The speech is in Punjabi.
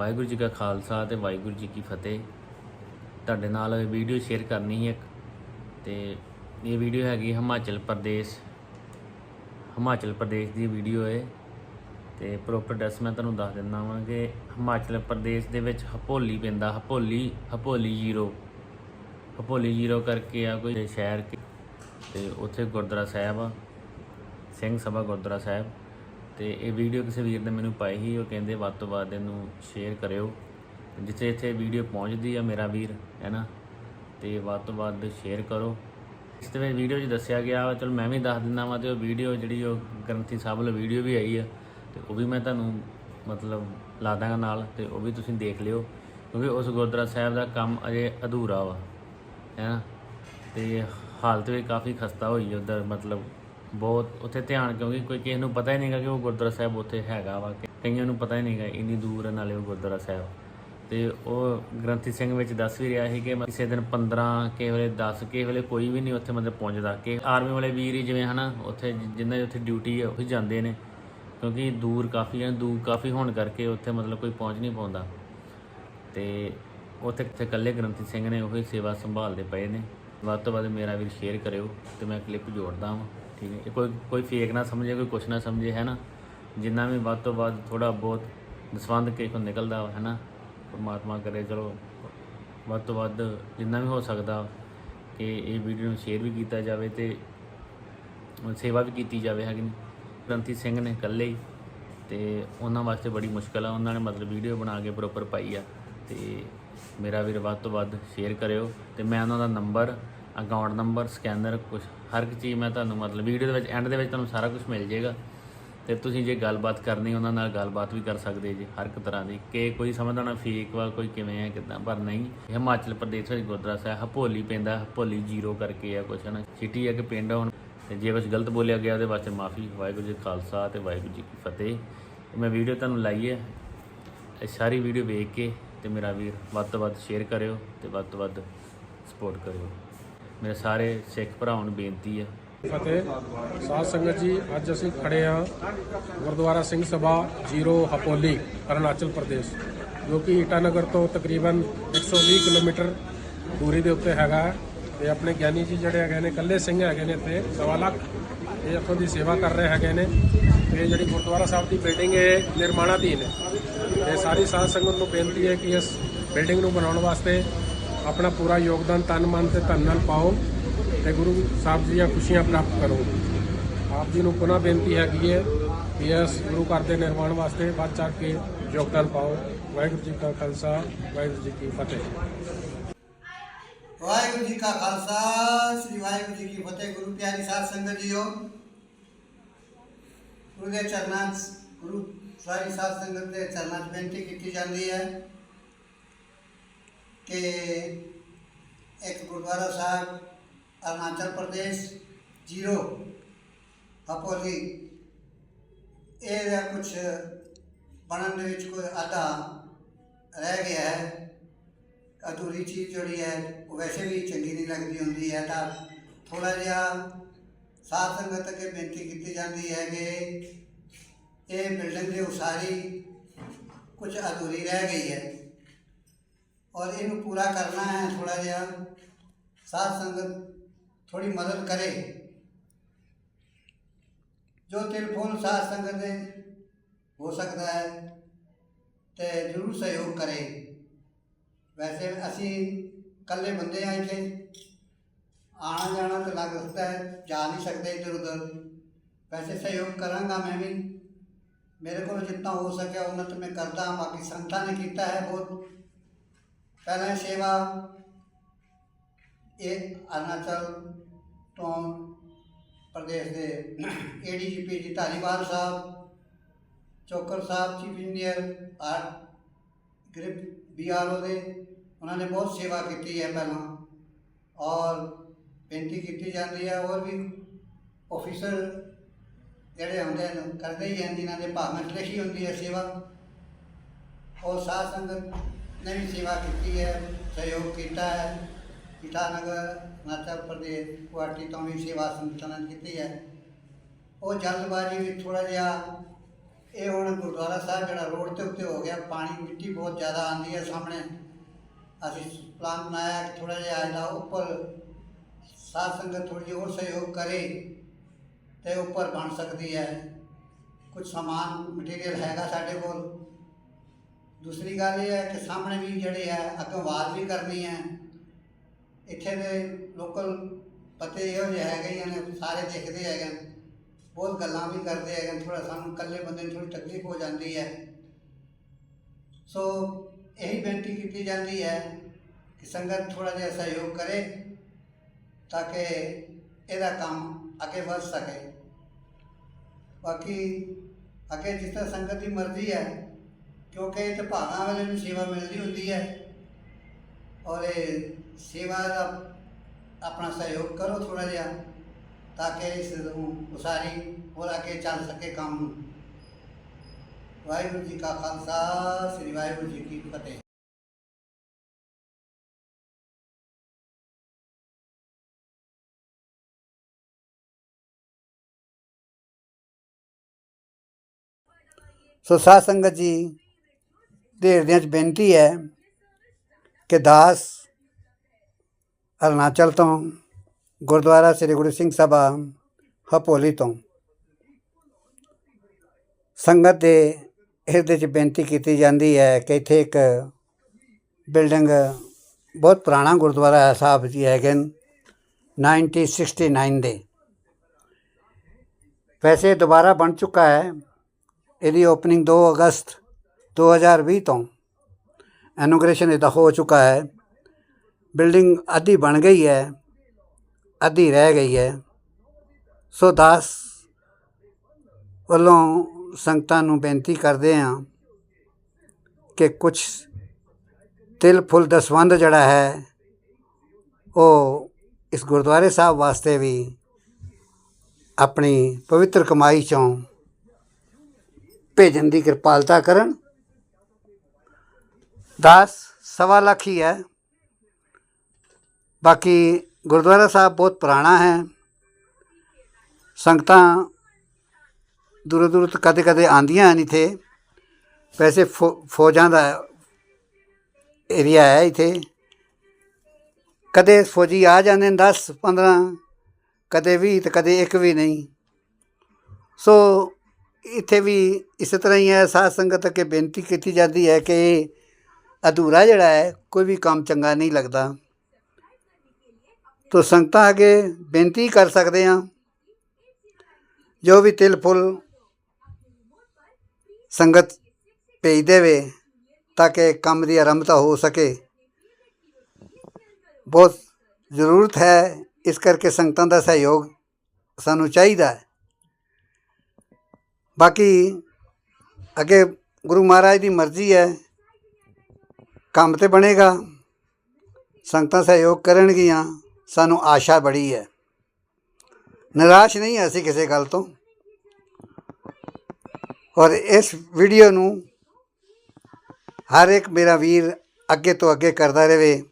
ਵਾਹਿਗੁਰੂ ਜੀ ਕਾ ਖਾਲਸਾ ਤੇ ਵਾਹਿਗੁਰੂ ਜੀ ਕੀ ਫਤਿਹ। ਤੁਹਾਡੇ ਨਾਲ ਵੀਡੀਓ ਸ਼ੇਅਰ ਕਰਨੀ ਸੀ ਇੱਕ ਤੇ ਇਹ ਵੀਡੀਓ ਹੈਗੀ ਹਿਮਾਚਲ ਪ੍ਰਦੇਸ਼। ਹਿਮਾਚਲ ਪ੍ਰਦੇਸ਼ ਦੀ ਵੀਡੀਓ ਹੈ ਤੇ ਪ੍ਰੋਪਰ ਐਡਰੈਸ ਮੈਂ ਤੁਹਾਨੂੰ ਦੱਸ ਦਿੰਦਾ ਵਾਂ ਕਿ ਹਿਮਾਚਲ ਪ੍ਰਦੇਸ਼ ਦੇ ਵਿੱਚ ਹਪੋਲੀ ਪੈਂਦਾ, ਹਪੋਲੀ ਹਪੋਲੀ ਜ਼ੀਰੋ। ਹਪੋਲੀ ਜ਼ੀਰੋ ਕਰਕੇ ਆ ਕੋਈ ਸ਼ਹਿਰ ਕਿ- ਤੇ ਉੱਥੇ ਗੁਰਦੁਆਰਾ ਸਾਹਿਬ ਆ, ਸਿੰਘ ਸਭਾ ਗੁਰਦੁਆਰਾ ਸਾਹਿਬ। ਤੇ ਇਹ ਵੀਡੀਓ ਕਿਸੇ ਵੀਰ ਨੇ ਮੈਨੂੰ ਪਾਈ ਸੀ, ਉਹ ਕਹਿੰਦੇ ਵੱਧ ਤੋਂ ਵੱਧ ਇਹਨੂੰ ਸ਼ੇਅਰ ਕਰਿਓ। ਜਿੱਥੇ ਇੱਥੇ ਵੀਡੀਓ ਪਹੁੰਚਦੀ ਆ ਮੇਰਾ ਵੀਰ, ਹੈ ਨਾ? ਤੇ ਵੱਧ ਤੋਂ ਵੱਧ ਸ਼ੇਅਰ ਕਰੋ। ਇਸ ਦੇ ਵਿੱਚ ਵੀਡੀਓ 'ਚ ਦੱਸਿਆ ਗਿਆ ਵਾ, ਚਲੋ ਮੈਂ ਵੀ ਦੱਸ ਦਿੰਦਾ ਵਾਂ, ਤੇ ਉਹ ਵੀਡੀਓ ਜਿਹੜੀ ਉਹ ਗ੍ਰੰਥੀ ਸਾਹਿਬ ਵੱਲੋਂ ਵੀਡੀਓ ਵੀ ਆਈ ਆ, ਤੇ ਉਹ ਵੀ ਮੈਂ ਤੁਹਾਨੂੰ ਮਤਲਬ ਲਾ ਦਾਂਗਾ ਨਾਲ, ਤੇ ਉਹ ਵੀ ਤੁਸੀਂ ਦੇਖ ਲਿਓ, ਕਿਉਂਕਿ ਉਸ ਗੁਰਦੁਆਰਾ ਸਾਹਿਬ ਦਾ ਕੰਮ ਅਜੇ ਅਧੂਰਾ ਵਾ, ਹੈ ਨਾ? ਤੇ ਹਾਲਤ ਵੀ ਕਾਫੀ ਖਸਤਾ ਹੋਈ ਉਧਰ, ਮਤਲਬ ਬਹੁਤ ਉੱਥੇ ਧਿਆਨ, ਕਿਉਂਕਿ ਕੋਈ ਕਿਸੇ ਨੂੰ ਪਤਾ ਹੀ ਨਹੀਂਗਾ ਕਿ ਉਹ ਗੁਰਦੁਆਰਾ ਸਾਹਿਬ ਉੱਥੇ ਹੈਗਾ ਵਾ ਕਈਆਂ ਨੂੰ ਪਤਾ ਹੀ ਨਹੀਂਗਾ ਇੰਨੀ ਦੂਰ ਹੈ ਨਾਲੇ ਉਹ ਗੁਰਦੁਆਰਾ ਸਾਹਿਬ। ਤੇ ਉਹ ਗ੍ਰੰਥੀ ਸਿੰਘ ਵਿੱਚ ਦੱਸ ਵੀ ਰਿਹਾ ਸੀ ਕਿ ਕਿਸੇ ਦਿਨ 15 ਕਿਸੇ ਵੇਲੇ 10 ਕਿਸੇ ਵੇਲੇ ਕੋਈ ਵੀ ਨਹੀਂ ਉੱਥੇ ਮਤਲਬ ਪਹੁੰਚਦਾ। ਕਿ ਆਰਮੀ ਵਾਲੇ ਵੀਰ ਹੀ ਜਿਵੇਂ ਹਨਾ, ਉੱਥੇ ਜਿ- ਦੀ ਉੱਥੇ ਡਿਊਟੀ ਹੈ ਉਹ ਜਾਂਦੇ ਨੇ। ਕਿਉਂਕਿ ਦੂਰ ਕਾਫੀ ਹੈ ਦੂਰ ਕਾਫੀ ਹੋਣ ਕਰਕੇ ਉੱਥੇ ਮਤਲਬ ਕੋਈ ਪਹੁੰਚ ਨਹੀਂ ਪਾਉਂਦਾ। ਤੇ ਉੱਥੇ ਇੱਥੇ ਇਕੱਲੇ ਗ੍ਰੰਥੀ ਸਿੰਘ ਨੇ ਉਹੀ ਸੇਵਾ ਸੰਭਾਲਦੇ ਪਏ ਨੇ। ਵੱਧ ਤੋਂ ਵੱਧ ਮੇਰਾ ਵੀਰ ਸ਼ੇਅਰ ਕਰਿਓ ਤੇ ਮੈਂ ਕਲਿੱਪ ਜੋੜਦਾ ਹਾਂ ਠੀਕ ਹੈ। ਇਹ ਕੋਈ ਕੋਈ ਫੇਕ ਨਾ ਸਮਝੇ, ਕੋਈ ਕੁਛ ਨਾ ਸਮਝੇ, ਹੈ ਨਾ? ਜਿੰਨਾ ਵੀ ਵੱਧ ਤੋਂ ਵੱਧ ਥੋੜਾ ਬਹੁਤ ਦਸਵੰਦ ਕੇ ਕੋ ਨਿਕਲਦਾ ਹੈ ਨਾ? ਪਰਮਾਤਮਾ ਕਰੇ, ਚਲੋ। ਵੱਧ ਤੋਂ ਵੱਧ ਜਿੰਨਾ ਵੀ ਹੋ ਸਕਦਾ ਕਿ ਇਹ ਵੀਡੀਓ ਨੂੰ ਸ਼ੇਅਰ ਵੀ ਕੀਤਾ ਜਾਵੇ ਤੇ ਸੇਵਾ ਵੀ ਕੀਤੀ ਜਾਵੇ, ਹੈ ਕਿ ਨਹੀਂ? ਗ੍ਰੰਥੀ ਸਿੰਘ ਨੇ ਇਕੱਲੇ ਹੀ ਤੇ ਉਹਨਾਂ ਵਾਸਤੇ ਬੜੀ ਮੁਸ਼ਕਲ ਆ। ਉਹਨਾਂ ਨੇ ਮਤਲਬ ਵੀਡੀਓ ਬਣਾ ਕੇ ਪ੍ਰੋਪਰ ਪਾਈ ਆ ਤੇ ਮੇਰਾ ਵੀਰ ਵੱਧ ਤੋਂ ਵੱਧ ਸ਼ੇਅਰ ਕਰਿਓ ਤੇ ਮੈਂ ਉਹਨਾਂ ਦਾ ਨੰਬਰ ਅਕਾਊਂਟ ਨੰਬਰ, ਸਕੈਨਰ ਕੁਝ ਹਰ ਇੱਕ ਚੀਜ਼ ਮੈਂ ਤੁਹਾਨੂੰ ਮਤਲਬ ਵੀਡੀਓ ਦੇ ਵਿੱਚ ਐਂਡ ਦੇ ਵਿੱਚ ਤੁਹਾਨੂੰ ਸਾਰਾ ਕੁਝ ਮਿਲ ਜਾਏਗਾ। ਤੇ ਤੁਸੀਂ ਜੇ ਗੱਲਬਾਤ ਕਰਨੀ, ਉਹਨਾਂ ਨਾਲ ਗੱਲਬਾਤ ਵੀ ਕਰ ਸਕਦੇ ਜੀ, ਹਰ ਇੱਕ ਤਰ੍ਹਾਂ ਦੀ। ਕਿ ਕੋਈ ਸਮਝਦਾ ਨਾ ਫੇਕ ਵਾ, ਕੋਈ ਕਿਵੇਂ ਹੈ ਕਿਦਾਂ, ਪਰ ਨਹੀਂ। ਹਿਮਾਚਲ ਪ੍ਰਦੇਸ਼ ਵਿੱਚ ਗੁਰਦੁਆਰਾ ਸਾਹਿਬ, ਹਪੋਲੀ ਪੈਂਦਾ ਹਪੋਲੀ ਜ਼ੀਰੋ ਕਰਕੇ ਆ ਕੁਛ ਨਾ ਸਿਟੀ ਹੈ ਕਿ ਪਿੰਡ ਆ ਹੁਣ। ਤੇ ਜੇ ਕੁਛ ਗਲਤ ਬੋਲਿਆ ਗਿਆ, ਉਹਦੇ ਵਾਸਤੇ ਮਾਫੀ, ਵਾਹਿਗੁਰੂ ਜੀ ਖਾਲਸਾ ਤੇ ਵਾਹਿਗੁਰੂ ਜੀ ਕੀ ਫਤਿਹ। ਮੈਂ ਵੀਡੀਓ ਤੁਹਾਨੂੰ ਲਾਈ ਹੈ ਇਹ ਸਾਰੀ ਵੀਡੀਓ ਵੇਖ ਕੇ ਤੇ ਮੇਰਾ ਵੀਰ ਵੱਧ ਤੋਂ ਵੱਧ ਸ਼ੇਅਰ ਕਰਿਓ ਤੇ ਵੱਧ ਤੋਂ ਵੱਧ ਸਪੋਰਟ ਕਰਿਓ। ਮੇਰੇ ਸਾਰੇ ਸਿੱਖ ਭਰਾਵਾਂ ਨੂੰ ਬੇਨਤੀ ਹੈ ਫਤਿਹ ਸਾਧ ਸੰਗਤ ਜੀ, ਅੱਜ ਅਸੀਂ ਖੜੇ ਹਾਂ ਗੁਰਦੁਆਰਾ ਸਿੰਘ ਸਭਾ ਜ਼ੀਰੋ ਹਪੋਲੀ, ਅਰੁਣਾਚਲ ਪ੍ਰਦੇਸ਼, ਜੋ ਕਿ ਈਟਾਨਗਰ ਤੋਂ ਤਕਰੀਬਨ 120 ਕਿਲੋਮੀਟਰ ਦੂਰੀ ਦੇ ਉੱਤੇ ਹੈਗਾ ਹੈ। ਤੇ ਆਪਣੇ ਗਿਆਨੀ ਜੀ ਜਿਹੜੇ ਹੈਗੇ ਨੇ, ਇਕੱਲੇ ਸਿੰਘ ਹੈਗੇ ਨੇ ਇੱਥੇ, ਸਵਾ ਲੱਖ। ਇਹ ਆਪਾਂ ਦੀ ਸੇਵਾ ਕਰ ਰਹੇ ਹੈਗੇ ਨੇ। ਤੇ ਜਿਹੜੀ ਗੁਰਦੁਆਰਾ ਸਾਹਿਬ ਦੀ ਬਿਲਡਿੰਗ ਹੈ ਨਿਰਮਾਣਾਧੀਨ ਹੈ। ਤੇ ਸਾਰੀ ਸਾਧ ਸੰਗਤ ਨੂੰ ਬੇਨਤੀ ਹੈ ਕਿ ਇਸ ਬਿਲਡਿੰਗ ਨੂੰ ਬਣਾਉਣ ਵਾਸਤੇ ਆਪਣਾ ਪੂਰਾ ਯੋਗਦਾਨ ਤਨ ਮਨ ਤੇ ਧਨ ਨਾਲ ਪਾਓ ਤੇ ਗੁਰੂ ਸਾਹਿਬ ਜੀ ਦੀਆਂ ਖੁਸ਼ੀਆਂ ਪ੍ਰਾਪਤ ਕਰੋ। ਆਪ ਜੀ ਨੂੰ ਪੁਨः ਬੇਨਤੀ ਹੈਗੀ ਹੈ ਕਿ ਇਸ ਗੁਰੂ ਘਰ ਦੇ ਨਿਰਮਾਣ ਵਾਸਤੇ ਵੱਧ ਚੜ੍ਹ ਕੇ ਯੋਗਦਾਨ ਪਾਓ। ਵਾਹਿਗੁਰੂ ਜੀ ਕਾ ਖਾਲਸਾ, ਵਾਹਿਗੁਰੂ ਜੀ ਕੀ ਫਤਿਹ। ਵਾਹਿਗੁਰੂ ਜੀ ਕਾ ਖਾਲਸਾ, ਸ੍ਰੀ ਵਾਹਿਗੁਰੂ ਜੀ ਕੀ ਫਤਿਹ। ਗੁਰੂ ਪਿਆਰੀ ਸਾਧ ਸੰਗਤ ਜੀਓ, ਗੁਰੂ ਦੇ ਚਰਨਾਂ ਗੁਰੂ ਸਾਰੀ ਸਾਧ ਸੰਗਤ ਦੇ ਚਰਨਾਂ 'ਚ ਬੇਨਤੀ ਕੀਤੀ ਜਾਂਦੀ ਹੈ ਕਿ ਇੱਕ ਗੁਰਦੁਆਰਾ ਸਾਹਿਬ, ਅਰੁਣਾਚਲ ਪ੍ਰਦੇਸ਼, ਜ਼ੀਰੋ। ਹਪੋਲੀ ਇਹਦਾ ਕੁਝ ਬਣਨ ਦੇ ਵਿੱਚ ਕੋਈ ਆਦਾ ਰਹਿ ਗਿਆ ਹੈ। ਅਧੂਰੀ ਚੀਜ਼ ਜਿਹੜੀ ਹੈ, ਉਹ ਵੈਸੇ ਵੀ ਚੰਗੀ ਨਹੀਂ ਲੱਗਦੀ ਹੁੰਦੀ ਹੈ ਤਾਂ ਥੋੜਾ ਜਿਹਾ ਸਾਧ ਸੰਗਤ ਅੱਗੇ ਬੇਨਤੀ ਕੀਤੀ ਜਾਂਦੀ ਹੈ ਕਿ ਇਹ ਬਿਲਡਿੰਗ ਦੀ ਉਸਾਰੀ ਕੁਝ ਅਧੂਰੀ ਰਹਿ ਗਈ ਹੈ। ਔਰ ਇਹਨੂੰ ਪੂਰਾ ਕਰਨਾ ਹੈ ਥੋੜਾ ਜਿਹਾ ਸਾਧ ਸੰਗਤ ਥੋੜੀ ਮਦਦ ਕਰੇ। ਜੋ ਟੈਲੀਫੋਨ ਸਾਧ ਸੰਗਤ ਦੇ ਹੋ ਸਕਦਾ ਹੈ ਤੇ ਜ਼ਰੂਰ ਸਹਿਯੋਗ ਕਰੇ। ਵੈਸੇ ਅਸੀਂ ਇਕੱਲੇ ਬੰਦੇ ਆ ਇੱਥੇ। ਆਣਾ ਜਾਣਾ ਤਾਂ ਲੱਗ ਸਕਦਾ ਹੈ, ਜਾ ਨਹੀਂ ਸਕਦੇ ਇੱਧਰ ਉੱਧਰ। ਵੈਸੇ ਸਹਿਯੋਗ ਕਰਾਂਗਾ ਮੈਂ ਵੀ। ਮੇਰੇ ਕੋਲ ਜਿੰਨਾ ਹੋ ਸਕਿਆ ਉਹਨਾਂ 'ਤੇ ਮੈਂ ਕਰਦਾ ਹਾਂ, ਬਾਕੀ ਸੰਗਤਾਂ ਨੇ ਕੀਤਾ ਹੈ ਬਹੁਤ। ਪਹਿਲਾਂ ਸੇਵਾ ਇਹ ਅਰੁਣਾਚਲ ਤੋਂ ਪ੍ਰਦੇਸ਼ ਦੇ ਏਡੀਜੀਪੀ ਜੀ ਧਾਲੀਵਾਲ ਸਾਹਿਬ ਚੋਕਰ ਸਾਹਿਬ ਚੀਫ ਇੰਜੀਨੀਅਰ ਆਰ ਗ੍ਰਿਪ ਬੀਆਰਓ ਦੇ ਉਹਨਾਂ ਨੇ ਬਹੁਤ ਸੇਵਾ ਕੀਤੀ ਹੈ ਪਹਿਲਾਂ ਔਰ ਬੇਨਤੀ ਕੀਤੀ ਜਾਂਦੀ ਹੈ ਹੋਰ ਵੀ ਆਫੀਸਰ ਜਿਹੜੇ ਹੁੰਦੇ ਨੇ ਕਰਦੇ ਹੀ ਹਨ ਜਿਨ੍ਹਾਂ ਦੇ ਭਾਗਾਂ 'ਚ ਲਿਖੀ ਹੁੰਦੀ ਹੈ ਸੇਵਾ ਔਰ ਸਾਧ ਸੰਗਤ ਨੇ ਵੀ ਸੇਵਾ ਕੀਤੀ ਹੈ, ਸਹਿਯੋਗ ਕੀਤਾ ਹੈ। ਈਟਾਨਗਰ ਹਿਮਾਚਲ ਪ੍ਰਦੇਸ਼, ਗੁਹਾਟੀ ਤੋਂ ਵੀ ਸੇਵਾ ਸੰਗਠਨਾਂ ਨੇ ਕੀਤੀ ਹੈ। ਉਹ ਜਲਦਬਾਜ਼ੀ ਵਿੱਚ ਥੋੜਾ ਜਿਹਾ, ਇਹ ਹੁਣ ਗੁਰਦੁਆਰਾ ਸਾਹਿਬ ਜਿਹੜਾ ਰੋਡ ਤੇ ਉੱਤੇ ਹੋ ਗਿਆ, ਪਾਣੀ, ਮਿੱਟੀ ਬਹੁਤ ਜ਼ਿਆਦਾ ਆਉਂਦੀ ਹੈ ਸਾਹਮਣੇ। ਅਸੀਂ ਪਲਾਨ ਬਣਾਇਆ ਕਿ ਥੋੜਾ ਜਿਹਾ ਇਹਦਾ ਉੱਪਰ ਸਾਧ ਸੰਗਤ ਥੋੜੀ ਜਿਹੀ ਹੋਰ ਸਹਿਯੋਗ ਕਰੇ ਤੇ ਉੱਪਰ ਬਣ ਸਕਦੀ ਹੈ। ਕੁਝ ਸਮਾਨ ਮਟੀਰੀਅਲ ਹੈਗਾ ਸਾਡੇ ਕੋਲ। ਦੂਸਰੀ ਗੱਲ ਇਹ ਹੈ ਕਿ ਸਾਹਮਣੇ ਵੀ ਜਿਹੜੇ ਹੈ, ਅੱਗੋਂ ਆਵਾਜ਼ ਵੀ ਕਰਨੀ ਹੈ। ਇੱਥੇ ਦੇ ਲੋਕਲ ਪਤੇ ਇਹੋ ਜਿਹੇ ਹੈਗੇ ਹੀ ਨੇ, ਸਾਰੇ ਦੇਖਦੇ ਹੈਗੇ ਬਹੁਤ ਗੱਲਾਂ ਵੀ ਕਰਦੇ ਹੈਗੇ ਨੇ ਥੋੜਾ ਸਾਨੂੰ ਇਕੱਲੇ ਬੰਦੇ ਨੂੰ ਥੋੜੀ ਤਕਲੀਫ ਹੋ ਜਾਂਦੀ ਹੈ। ਸੋ ਇਹੀ ਬੇਨਤੀ ਕੀਤੀ ਜਾਂਦੀ ਹੈ ਕਿ ਸੰਗਤ ਥੋੜਾ ਜਿਹਾ ਸਹਿਯੋਗ ਕਰੇ ਤਾਂ ਕਿ ਇਹਦਾ ਕੰਮ ਅੱਗੇ ਵਧ ਸਕੇ। ਬਾਕੀ ਅੱਗੇ ਜਿਸ ਤਰ੍ਹਾਂ ਸੰਗਤ ਦੀ ਮਰਜ਼ੀ ਹੈ ਕਿਉਂਕਿ ਇਹ ਤਾਂ ਭਾਗਾਂ ਵਾਲੇ ਨੂੰ ਸੇਵਾ ਮਿਲਦੀ ਹੁੰਦੀ ਹੈ। ਔਰ ਇਹ ਸੇਵਾ ਦਾ ਆਪਣਾ ਸਹਿਯੋਗ ਕਰੋ ਥੋੜਾ ਜਿਹਾ, ਤਾਂ ਕਿ ਇਸ ਨੂੰ ਉਸਾਰੀ ਹੋਰ ਅੱਗੇ ਚੱਲ ਸਕੇ ਕੰਮ। ਵਾਹਿਗੁਰੂ ਜੀ ਕਾ ਖਾਲਸਾ, ਸ੍ਰੀ ਵਾਹਿਗੁਰੂ ਜੀ ਕੀ ਫਤਿਹ। ਸੋ ਸਾਧ ਸੰਗਤ ਜੀ ਦੇ ਹਿਰਦਿਆਂ 'ਚ ਬੇਨਤੀ ਹੈ ਕਿ ਦਾਸ ਅਰੁਣਾਚਲ ਤੋਂ, ਗੁਰਦੁਆਰਾ ਸ੍ਰੀ ਗੁਰੂ ਸਿੰਘ ਸਭਾ ਹਪੋਲੀ ਤੋਂ ਸੰਗਤ ਦੇ ਹਿਰਦੇ 'ਚ ਬੇਨਤੀ ਕੀਤੀ ਜਾਂਦੀ ਹੈ ਕਿ ਇੱਥੇ ਇੱਕ ਬਿਲਡਿੰਗ ਬਹੁਤ ਪੁਰਾਣਾ ਗੁਰਦੁਆਰਾ ਹੈ, ਸਾਹਿਬ ਜੀ ਹੈਗੇ ਨੇ 1969 ਦੇ। ਵੈਸੇ ਦੁਬਾਰਾ ਬਣ ਚੁੱਕਾ ਹੈ, ਇਹਦੀ ਓਪਨਿੰਗ 2 ਅਗਸਤ 2020 ਤੋਂ ਇਨੋਗ੍ਰੇਸ਼ਨ ਇਹਦਾ ਹੋ ਚੁੱਕਾ ਹੈ। ਬਿਲਡਿੰਗ ਅੱਧੀ ਬਣ ਗਈ ਹੈ, ਅੱਧੀ ਰਹਿ ਗਈ ਹੈ। ਸੋ ਦਾਸ ਵੱਲੋਂ ਸੰਗਤਾਂ ਨੂੰ ਬੇਨਤੀ ਕਰਦੇ ਹਾਂ ਕਿ ਕੁਝ ਤਿਲ ਫੁੱਲ ਦਸਵੰਧ ਜਿਹੜਾ ਹੈ, ਉਹ ਇਸ ਗੁਰਦੁਆਰੇ ਸਾਹਿਬ ਵਾਸਤੇ ਵੀ ਆਪਣੀ ਪਵਿੱਤਰ ਕਮਾਈ ਚੋਂ ਭੇਜਣ ਦੀ ਕਿਰਪਾਲਤਾ ਕਰਨ। ਦਾਸ, ਸਵਾ ਲੱਖ ਹੀ ਹੈ। ਬਾਕੀ ਗੁਰਦੁਆਰਾ ਸਾਹਿਬ ਬਹੁਤ ਪੁਰਾਣਾ ਹੈ। ਸੰਗਤਾਂ ਦੂਰੋਂ ਦੂਰੋਂ ਤੋਂ ਕਦੇ ਕਦੇ ਆਂਦੀਆਂ ਹਨ ਇੱਥੇ। ਵੈਸੇ ਫੌ- ਫੌਜਾਂ ਦਾ ਏਰੀਆ ਹੈ ਇੱਥੇ। ਕਦੇ ਫੌਜੀ ਆ ਜਾਂਦੇ ਨੇ 10 15 ਕਦੇ 20 ਤੇ ਕਦੇ ਇੱਕ ਵੀ ਨਹੀਂ। ਸੋ ਇੱਥੇ ਵੀ ਇਸੇ ਤਰ੍ਹਾਂ ਹੀ ਹੈ। ਸਾਧ ਸੰਗਤ ਅੱਗੇ ਬੇਨਤੀ ਕੀਤੀ ਜਾਂਦੀ ਹੈ ਕਿ ਅਧੂਰਾ ਜਿਹੜਾ ਹੈ, ਕੋਈ ਵੀ ਕੰਮ ਚੰਗਾ ਨਹੀਂ ਲੱਗਦਾ। ਤੋ ਸੰਗਤਾਂ ਅੱਗੇ ਬੇਨਤੀ ਕਰ ਸਕਦੇ ਹਾਂ, ਜੋ ਵੀ ਤਿਲ ਫੁੱਲ ਸੰਗਤ ਭੇਜ ਦੇਵੇ, ਤਾਂ ਕਿ ਕੰਮ ਦੀ ਆਰੰਭਤਾ ਹੋ ਸਕੇ। ਬਹੁਤ ਜ਼ਰੂਰਤ ਹੈ, ਇਸ ਕਰਕੇ ਸੰਗਤਾਂ ਦਾ ਸਹਿਯੋਗ ਸਾਨੂੰ ਚਾਹੀਦਾ ਹੈ। ਬਾਕੀ ਅੱਗੇ ਗੁਰੂ ਮਹਾਰਾਜ ਦੀ ਮਰਜ਼ੀ ਹੈ ਕੰਮ ਤੇ ਬਣੇਗਾ। ਸੰਗਤਾਂ ਸਹਿਯੋਗ ਕਰਨਗੀਆਂ। ਸਾਨੂੰ ਆਸ਼ਾ ਬੜੀ ਹੈ। ਨਿਰਾਸ਼ ਨਹੀਂ ਅਸੀਂ ਕਿਸੇ ਗੱਲ ਤੋਂ। ਔਰ ਇਸ ਵੀਡੀਓ ਨੂੰ ਹਰ ਇੱਕ ਮੇਰਾ ਵੀਰ ਅੱਗੇ ਤੋਂ ਅੱਗੇ ਕਰਦਾ ਰਹੇ।